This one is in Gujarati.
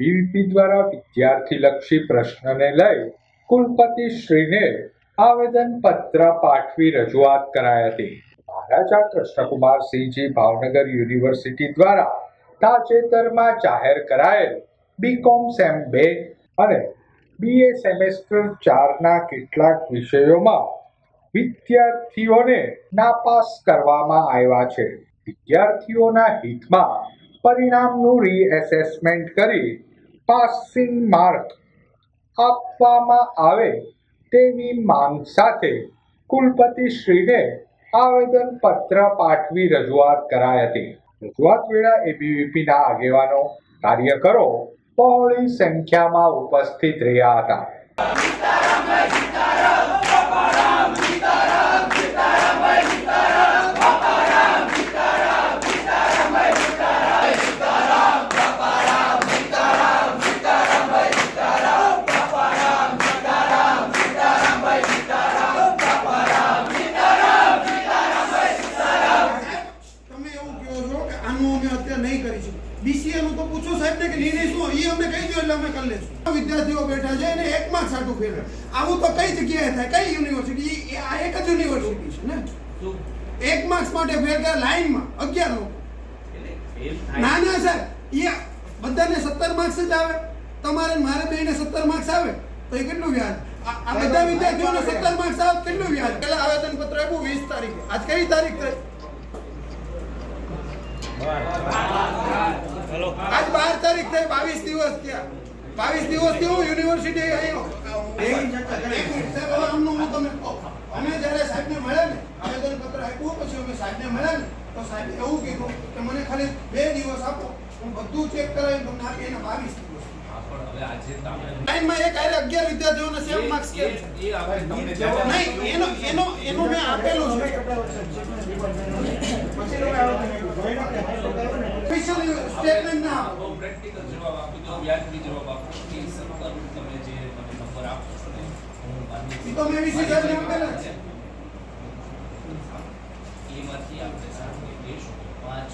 બીવીપી દ્વારા વિદ્યાર્થીલક્ષી પ્રશ્નને લઈ કુલપતિ શ્રીને આવેદન આવેદનપત્ર પાઠવી રજૂઆત કરાઈ હતી. મહારાજા કૃષ્ણકુમારસિંહજી ભાવનગર યુનિવર્સિટી દ્વારા તાજેતરમાં જાહેર કરાયેલ બીકોમ સેમ બે અને બીએ સેમેસ્ટર ચારના કેટલાક વિષયોમાં વિદ્યાર્થીઓને નાપાસ કરવામાં આવ્યા છે. વિદ્યાર્થીઓના હિતમાં પરિણામનું રીએસેસમેન્ટ કરી પાસિંગ માર્ક આપવામાં આવે તેવી માંગ સાથે કુલપતિશ્રીને આવેદનપત્ર પાઠવી રજૂઆત કરાઈ હતી. રજૂઆત વેળા એબીવીપીના આગેવાનો કાર્યકરો બહોળી સંખ્યામાં ઉપસ્થિત રહ્યા હતા તમે એવું કહો છો કે આનું અમે અત્યારે નહીં કરીશું બીસીએ નું તો પૂછો સાહેબ ને કે નિર્ણય શું? એ અમને કહી દો એટલે અમે કરી લઈશું વિદ્યાર્થીઓ બેઠા છે અને એક માર્ક સાટું ફેરવે. આવું તો કઈ જગ્યાએ થાય? કઈ યુનિવર્સિટી આ એક જ યુનિવર્સિટી છે ને? એક માર્ક્સ માટે ફેર કરે લાઈનમાં અગિયાર લોકો. ના ના સર એ બધાને સત્તર માર્ક્સ જ આવે. તમારે મારે બેને સત્તર માર્ક્સ આવે. તો એ કેટલું વ્યાજ? આ આ બધા વિદ્યાર્થીઓને સત્તર માર્ક્સ આવે કેટલું વ્યાજ? પેલા આવેદન પત્ર આપ્યું વીસ તારીખે. આજ કઈ તારીખ થઈ? આજ બાર તારીખ થઈ બાવીસ દિવસ ત્યાં બાવીસ દિવસથી હું યુનિવર્સિટી આવ્યો. હું તમને કહું. અમે જ્યારે સાહેબને મળ્યા ને આવેદન પત્ર આપ્યું પછી અમે સાહેબને મળ્યા ને તો સાહેબ એવું કીધું કે મને ખાલી બે દિવસ આપો હું બધું ચેક કરાવીને તમને આપી એને બાવીસ દિવસ. ટાઈમમાં એક હારે અગિયાર વિદ્યાર્થીઓને સેમ માર્ક્સ કેમ એનો એનો એનું મેં આપેલું છે. સ્ટેટમેન્ટ ના આપો. પ્રેક્ટિકલ જવાબ આપી દો વ્યાજબી જવાબ આપો કે સત્તર તમે જે મને નંબર આપો છો ને હું માન્ય તો મેં VC સાહેબને આપેલા છે. એમાંથી આપણે સામે લેશું પાંચ